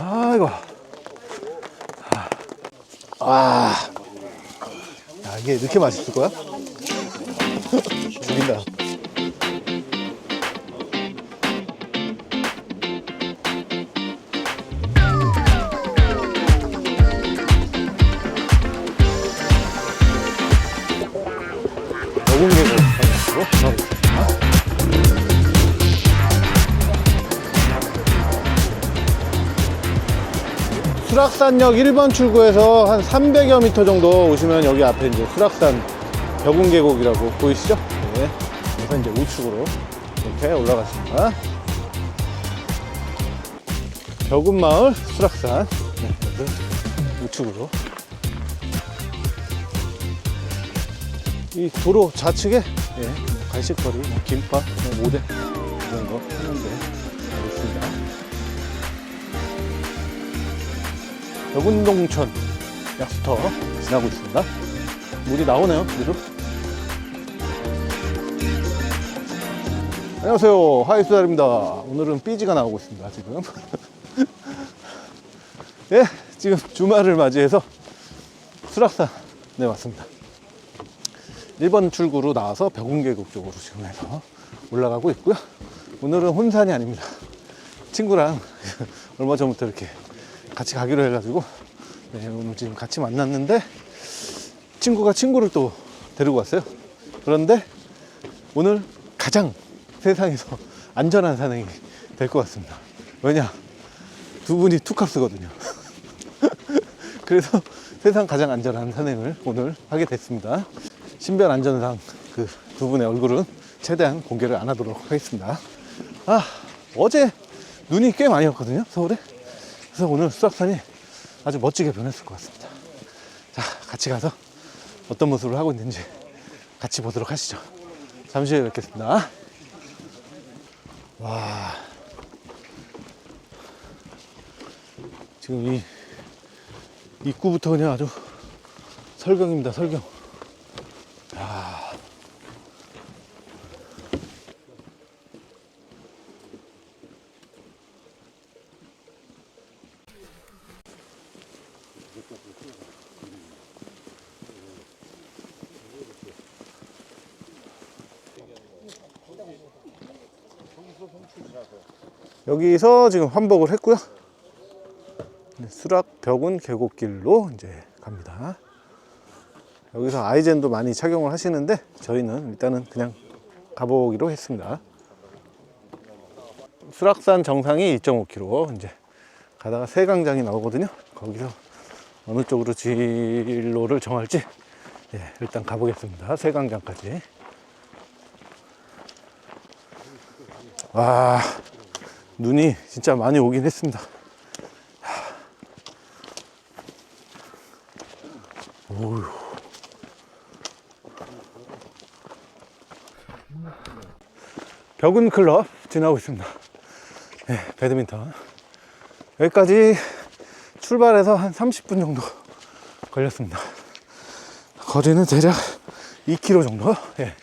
아이고. 아. 야, 이게 이렇게 맛있을 거야? 죽인다. 수락산역 1번 출구에서 한 300여 미터 정도 오시면 여기 앞에 이제 수락산 벽운계곡이라고 보이시죠? 네. 그래서 이제 우측으로 이렇게 올라갔습니다. 벽운마을 수락산. 네, 우측으로. 이 도로 좌측에 예, 간식거리, 뭐 김밥, 뭐 오뎅 이런 거 하는데 있습니다. 여군동천 약수터 지나고 있습니다. 물이 나오네요, 그래도. 안녕하세요, 하이수달입니다. 오늘은 삐지가 나오고 있습니다, 지금. 예, 지금 주말을 맞이해서 수락산에 왔습니다. 1번 출구로 나와서 벽운계곡 쪽으로 지금 해서 올라가고 있고요. 오늘은 혼산이 아닙니다. 친구랑 얼마 전부터 이렇게 같이 가기로 해가지고 네, 오늘 지금 같이 만났는데 친구가 친구를 또 데리고 왔어요. 그런데 오늘 가장 세상에서 안전한 산행이 될 것 같습니다. 왜냐? 두 분이 투캅스거든요. 그래서 세상 가장 안전한 산행을 오늘 하게 됐습니다. 신변 안전상 그 두 분의 얼굴은 최대한 공개를 안 하도록 하겠습니다. 아, 어제 눈이 꽤 많이 왔거든요, 서울에. 그래서 오늘 수락산이 아주 멋지게 변했을 것 같습니다. 자, 같이 가서 어떤 모습을 하고 있는지 같이 보도록 하시죠. 잠시 후에 뵙겠습니다. 와. 지금 이 입구부터 그냥 아주 설경입니다, 설경. 여기서 지금 환복을 했고요. 네, 수락 벽운 계곡길로 이제 갑니다. 여기서 아이젠도 많이 착용을 하시는데 저희는 일단은 그냥 가보기로 했습니다. 수락산 정상이 2.5km 이제 가다가 세강장이 나오거든요. 거기서 어느 쪽으로 진로를 정할지 예, 일단 가보겠습니다. 세강장까지. 와 눈이 진짜 많이 오긴 했습니다. 오유. 벽은 클럽 지나고 있습니다. 네, 배드민턴. 여기까지 출발해서 한 30분 정도 걸렸습니다. 거리는 대략 2km 정도? 예.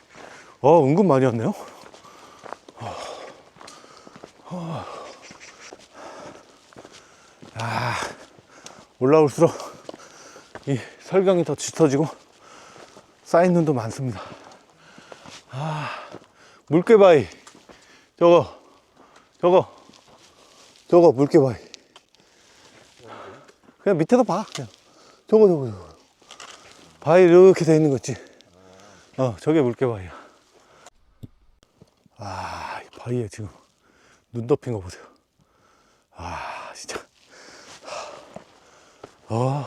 어, 은근 많이 왔네요. 올라올수록 이 설경이 더 짙어지고 쌓인 눈도 많습니다. 아, 물개바위. 저거, 저거, 저거 물개바위. 그냥 밑에서 봐, 그냥. 저거, 저거, 저거. 바위 이렇게 돼 있는 거 있지? 어, 저게 물개바위야. 아, 이 바위에 지금 눈 덮인 거 보세요. 아. 어.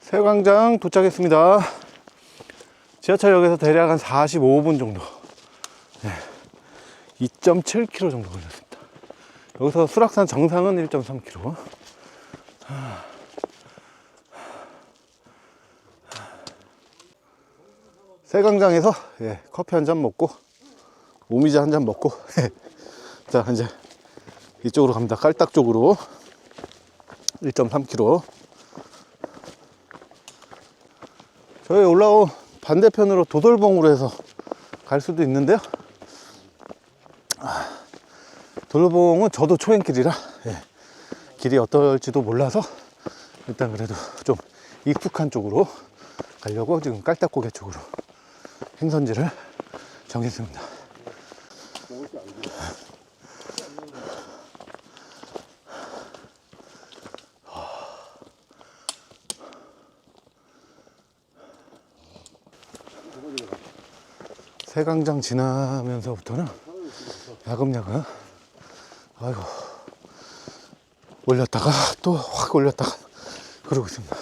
세광장 도착했습니다. 지하철역에서 대략 한 45분 정도. 네. 2.7km 정도 걸렸습니다. 여기서 수락산 정상은 1.3km. 세강장에서 예, 커피 한 잔 먹고 오미자 한 잔 먹고 자 이제 이쪽으로 갑니다. 깔딱 쪽으로 1.3km 저희 올라온 반대편으로 도돌봉으로 해서 갈 수도 있는데요. 아, 도돌봉은 저도 초행길이라 예, 길이 어떨지도 몰라서 일단 그래도 좀 익숙한 쪽으로 가려고 지금 깔딱고개 쪽으로 행선지를 정했습니다. 세강장 지나면서부터는 야금야금 아이고 올렸다가 또 확 올렸다가 그러고 있습니다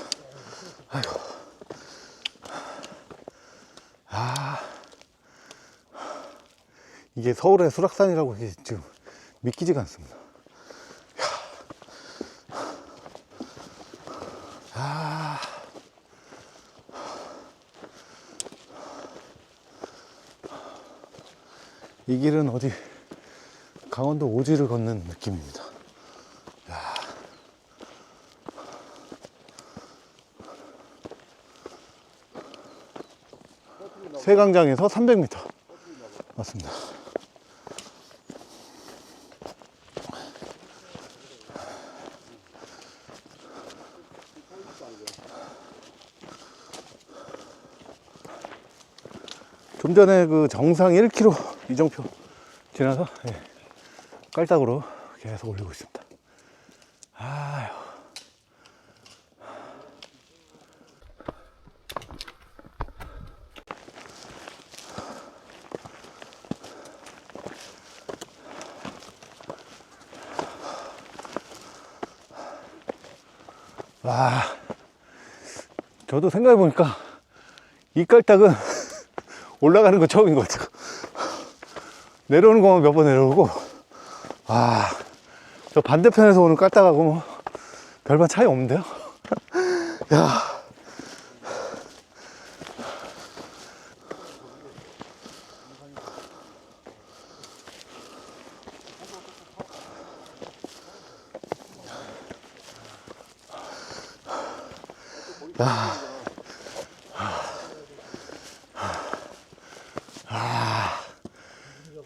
아이고 아 이게 서울의 수락산이라고 이게 지금 믿기지가 않습니다 아 이 길은 어디 강원도 오지를 걷는 느낌입니다. 야. 세강장에서 300m 맞습니다. 좀 전에 그 정상 1km 이정표 지나서 예, 깔딱으로 계속 올리고 있습니다. 아유. 와, 저도 생각해보니까 이 깔딱은 올라가는 건 처음인 것 같아요. 내려오는 것만 몇 번 내려오고, 아, 저 반대편에서 오는 깔딱하고 뭐, 별반 차이 없는데요? 야.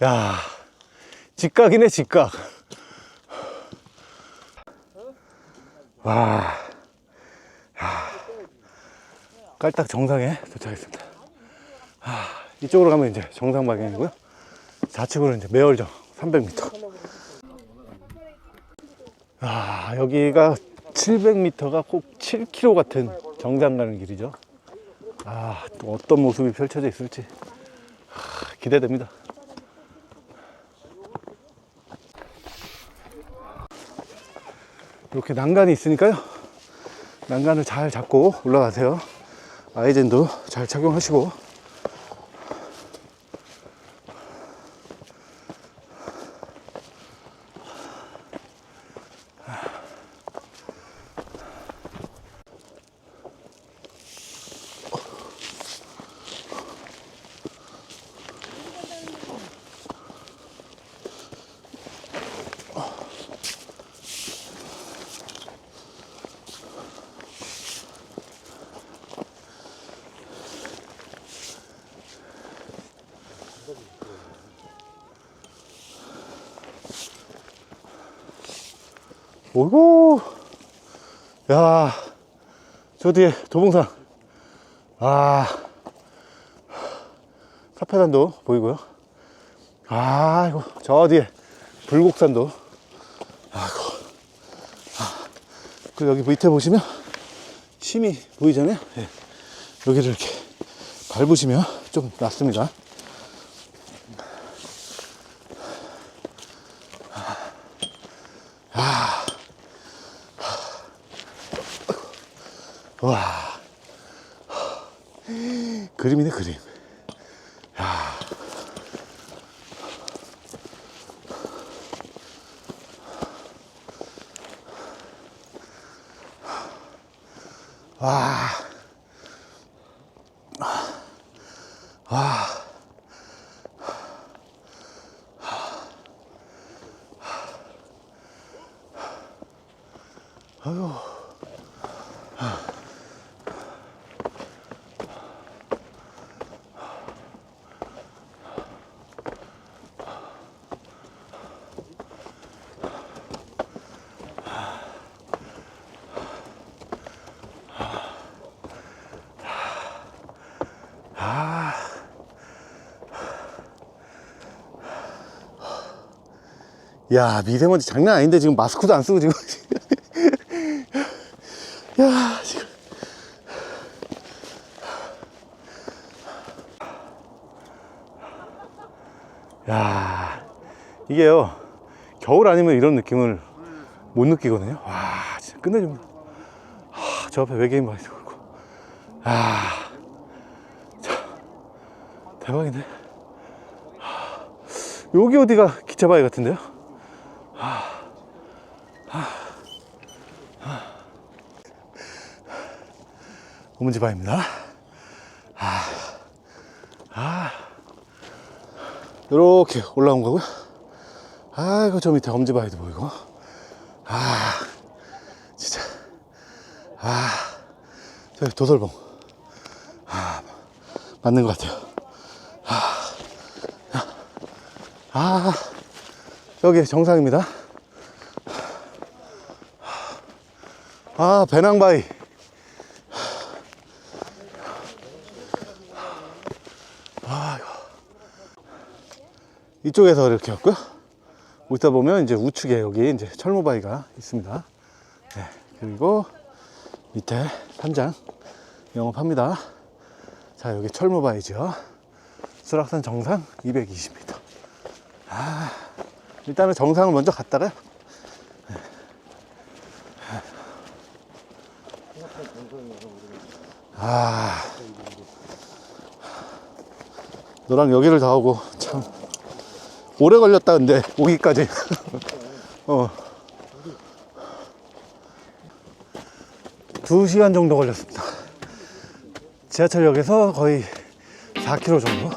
야, 직각이네, 직각. 와, 야, 깔딱 정상에 도착했습니다. 아, 이쪽으로 가면 이제 정상 방향이고요. 좌측으로 이제 매월정 300m. 아, 여기가 700m가 꼭 7km 같은 정상 가는 길이죠. 아, 또 어떤 모습이 펼쳐져 있을지 아, 기대됩니다. 이렇게 난간이 있으니까요. 난간을 잘 잡고 올라가세요. 아이젠도 잘 착용하시고. 오고 야, 저 뒤에 도봉산. 아, 사패산도 보이고요. 아, 이고 저 뒤에 불곡산도. 아이고. 아, 그리고 여기 밑에 보시면 심이 보이잖아요. 예. 여기를 이렇게 밟으시면 좀 낫습니다. 와. 그림이네, 그림. 야. 와. 와. 야, 미세먼지 장난 아닌데 지금 마스크도 안 쓰고 지금. 야, 지금. 야, 이게요. 겨울 아니면 이런 느낌을 못 느끼거든요. 와, 진짜 끝내줍니다. 하, 저 앞에 외계인 많이 들고. 아, 자, 대박이네. 하, 여기 어디가 기차바위 같은데요? 오문지바입니다. 아, 아, 이렇게 올라온 거고요. 아이고 저 밑에 엄지바위도 보이고. 아, 진짜. 아, 저 도설봉. 아, 맞는 것 같아요. 아, 아, 여기 정상입니다. 아, 배낭바위. 이쪽에서 이렇게 왔고요. 오다 보면 이제 우측에 여기 이제 철모바위가 있습니다. 네, 그리고 밑에 산장 영업합니다. 자, 여기 철모바위죠. 수락산 정상 220m. 아, 일단은 정상을 먼저 갔다가 아, 너랑 여기를 다 오고 참 오래 걸렸다 근데 오기까지. 어. 두 시간 정도 걸렸습니다. 지하철역에서 거의 4km 정도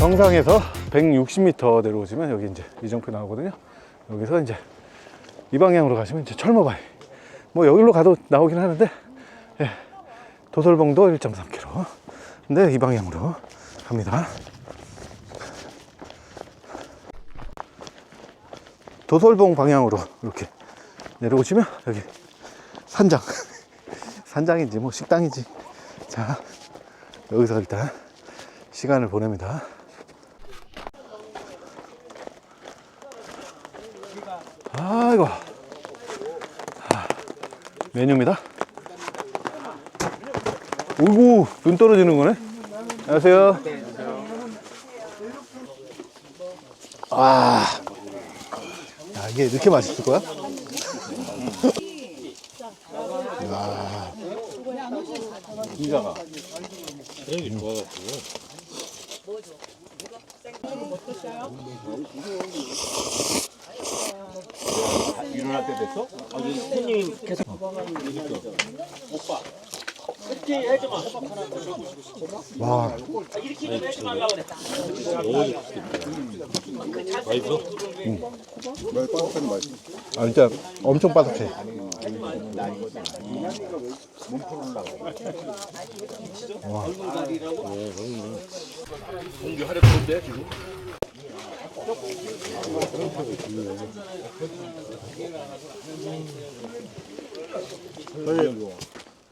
정상에서 160m 내려오시면 여기 이제 이정표 나오거든요. 여기서 이제 이 방향으로 가시면 이제 철모바위. 뭐 여기로 가도 나오긴 하는데, 예, 도솔봉도 1.3km. 근데 이 방향으로 갑니다. 도솔봉 방향으로 이렇게 내려오시면 여기 산장. 산장인지 뭐 식당인지. 자, 여기서 일단 시간을 보냅니다. 아이고. 아, 메뉴입니다. 오구, 눈 떨어지는 거네. 안녕하세요. 아. 야, 이게 이렇게 맛있을 거야? 일어날 때 됐어? 아니 손님 계속. 와. 아, 진짜 엄청 바삭해. 공기 하려 그런데 지금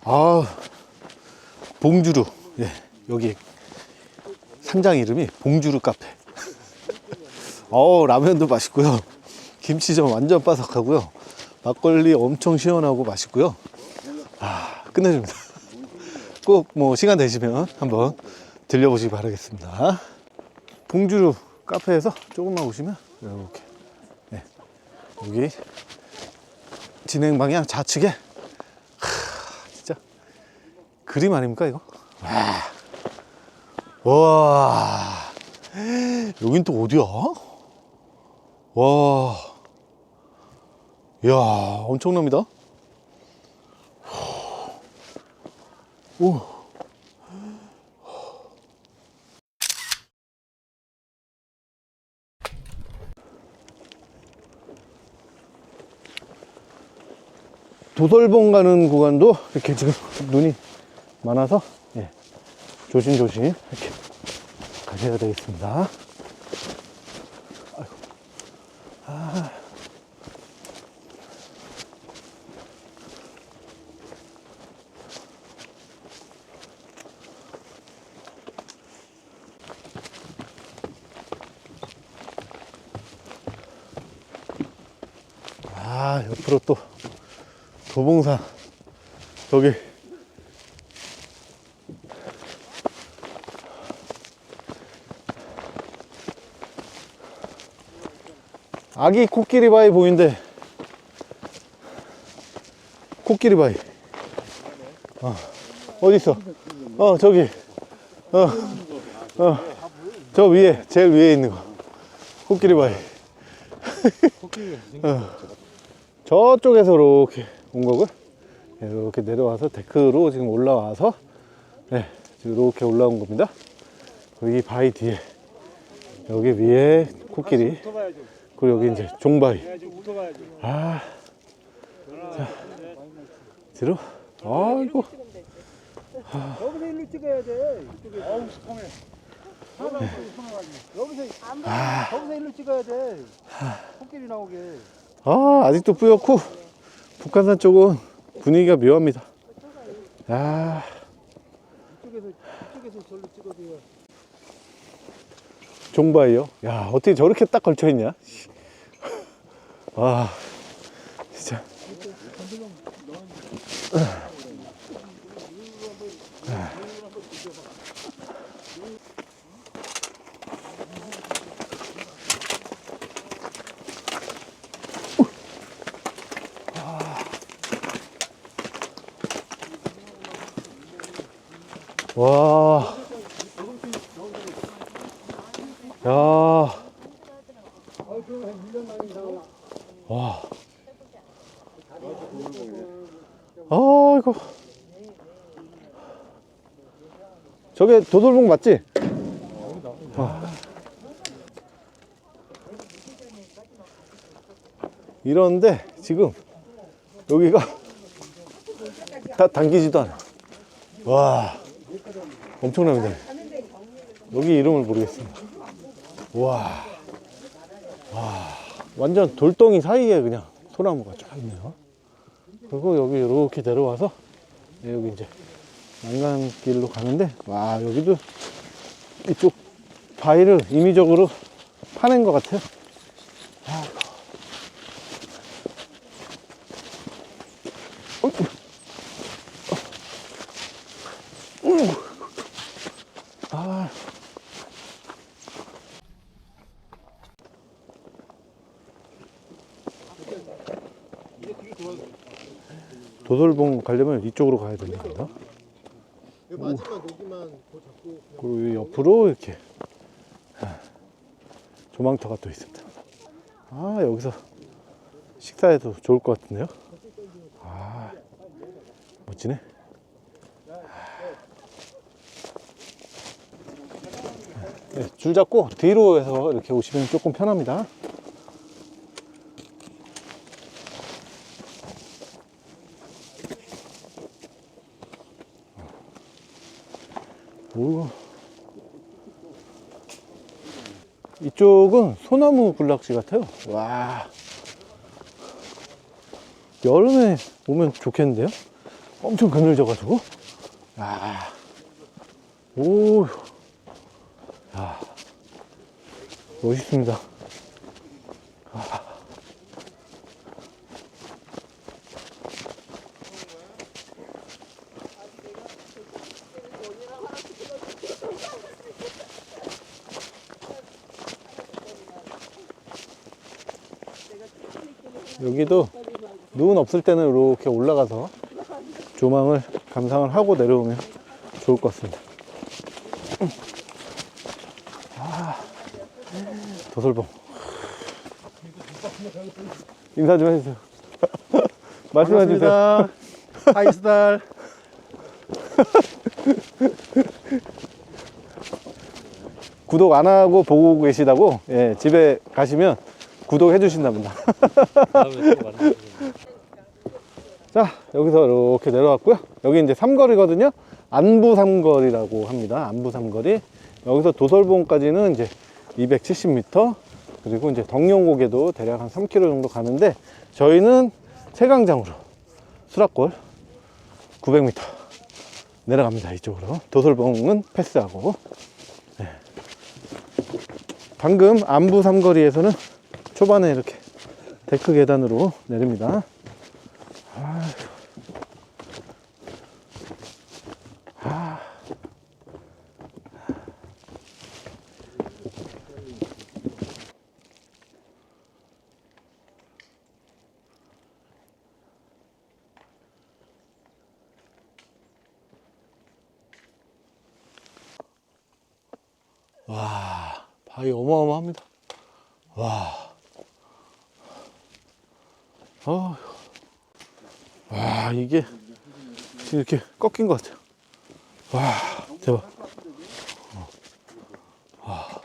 아, 봉주루. 예, 여기 상장 이름이 봉주르 카페. 어 라면도 맛있고요. 김치전 완전 바삭하고요. 막걸리 엄청 시원하고 맛있고요. 아 끝내줍니다. 꼭 뭐 시간 되시면 한번 들려보시기 바라겠습니다. 봉주르 카페에서 조금만 오시면 이렇게 네, 여기 진행 방향 좌측에 하, 진짜 그림 아닙니까 이거? 와, 와 여긴 또 어디야? 와, 야 엄청납니다. 오. 도돌봉 가는 구간도 이렇게 지금 눈이 많아서 예, 조심조심 이렇게 가셔야 되겠습니다. 아이고. 아. 아, 옆으로 또 도봉산 여기. 아기 코끼리 바위 보인대. 코끼리 바위. 어, 어디 있어? 어 저기. 어 어 저 위에 제일 위에 있는 거. 코끼리 바위. 어. 저쪽에서 이렇게 온 거고요 이렇게 내려와서 데크로 지금 올라와서 네, 지금 이렇게 올라온 겁니다. 이 바위 뒤에 여기 위에 코끼리 그리고 여기 이제 종바위. 아 자, 뒤로? 아이고. 여기서 일로 찍어야 돼. 이쪽에. 어우, 컴해. 여기서 거기서 일로 찍어야 돼. 코끼리 나오게. 아 아직도 뿌옇고 북한산 쪽은 분위기가 묘합니다 아 절로 찍어줘야. 종바이요? 야 어떻게 저렇게 딱 걸쳐 있냐? 와 진짜. 와. 야. 와. 아이고. 저게 도돌봉 맞지? 아. 이런데 지금 여기가 다 당기지도 않아. 와. 엄청납니다. 여기 이름을 모르겠습니다. 와. 와. 완전 돌덩이 사이에 그냥 소나무가 쫙 있네요. 그리고 여기 이렇게 내려와서 네, 여기 이제 난간길로 가는데 와 여기도 이쪽 바위를 임의적으로 파낸 것 같아요. 아이고. 도돌봉 가려면 이쪽으로 가야 됩니다. 마지막 여기만 더 잡고. 그리고 이 옆으로 이렇게 아, 조망터가 또 있습니다. 아 여기서 식사해도 좋을 것 같은데요. 아 멋지네. 네, 줄 잡고 뒤로 해서 이렇게 오시면 조금 편합니다. 오. 이쪽은 소나무 군락지 같아요. 와. 여름에 오면 좋겠는데요? 엄청 그늘져 가지고. 아. 오. 아, 멋있습니다. 여기도 눈 없을 때는 이렇게 올라가서 조망을 감상을 하고 내려오면 좋을 것 같습니다. 아, 도솔봉. 인사 좀 해주세요. 말씀해 주세요. 하이스달. 구독 안 하고 보고 계시다고 예, 집에 가시면 구독해 주신답니다. 자, 여기서 이렇게 내려왔고요. 여기 이제 삼거리거든요. 안부 삼거리라고 합니다. 안부 삼거리. 여기서 도설봉까지는 이제 270m 그리고 이제 덕룡고개도 대략 한 3km 정도 가는데 저희는 세강장으로 수락골 900m 내려갑니다. 이쪽으로. 도설봉은 패스하고 방금 안부 삼거리에서는 초반에 이렇게 데크 계단으로 내립니다. 아. 와, 바위 어마어마합니다. 와. 어. 와, 이게 지금 이렇게 꺾인 것 같아요. 와, 대박. 어. 와.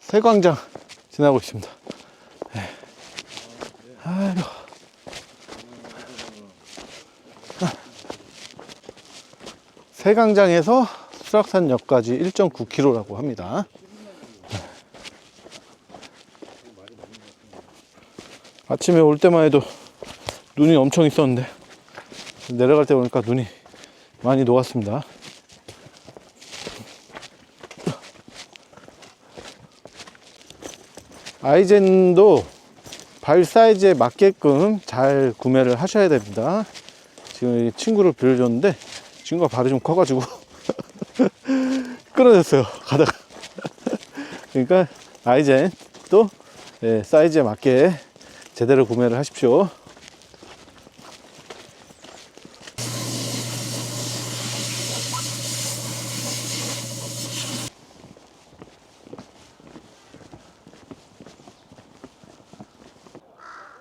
세광장 지나고 있습니다. 네. 아이고. 세강장에서 수락산역까지 1.9km라고 합니다. 아침에 올 때만 해도 눈이 엄청 있었는데 내려갈 때 보니까 눈이 많이 녹았습니다. 아이젠도 발 사이즈에 맞게끔 잘 구매를 하셔야 됩니다. 지금 이 친구를 빌려줬는데 친구가 발이 좀 커가지고 끊어졌어요 가다가 그러니까 아이젠 또 예, 사이즈에 맞게 제대로 구매를 하십시오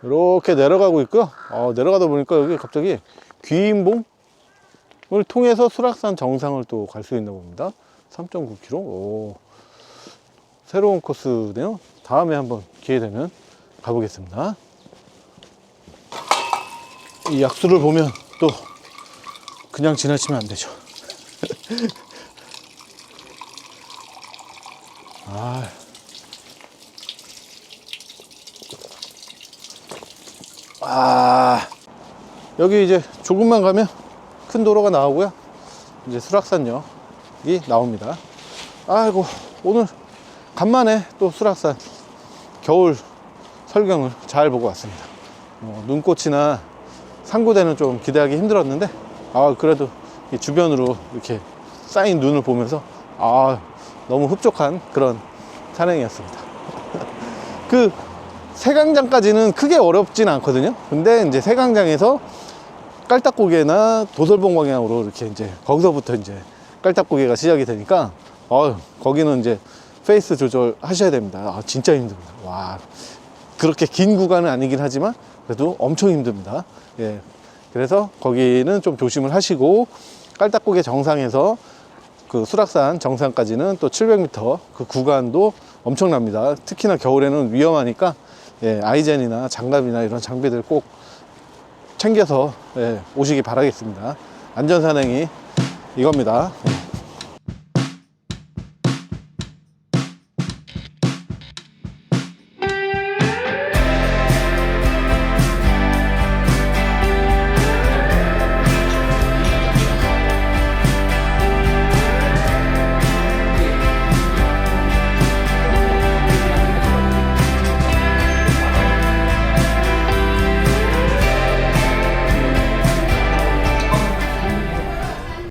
이렇게 내려가고 있고요 어, 내려가다 보니까 여기 갑자기 귀인봉 을 통해서 수락산 정상을 또 갈 수 있나 봅니다. 3.9km. 오. 새로운 코스네요. 다음에 한번 기회 되면 가보겠습니다. 이 약수를 보면 또 그냥 지나치면 안 되죠. 아. 아. 여기 이제 조금만 가면 큰 도로가 나오고요. 이제 수락산역이 나옵니다. 아이고, 오늘 간만에 또 수락산 겨울 설경을 잘 보고 왔습니다. 어, 눈꽃이나 상고대는 좀 기대하기 힘들었는데, 아, 그래도 이 주변으로 이렇게 쌓인 눈을 보면서, 아, 너무 흡족한 그런 산행이었습니다. 그 세강장까지는 크게 어렵진 않거든요. 근데 이제 세강장에서 깔딱고개나 도설봉 방향으로 이렇게 이제 거기서부터 이제 깔딱고개가 시작이 되니까 어 거기는 이제 페이스 조절 하셔야 됩니다. 아, 진짜 힘듭니다. 와 그렇게 긴 구간은 아니긴 하지만 그래도 엄청 힘듭니다. 예 그래서 거기는 좀 조심을 하시고 깔딱고개 정상에서 그 수락산 정상까지는 또 700m 그 구간도 엄청납니다. 특히나 겨울에는 위험하니까 예, 아이젠이나 장갑이나 이런 장비들 꼭 챙겨서 예, 오시기 바라겠습니다. 안전산행이 이겁니다. 예.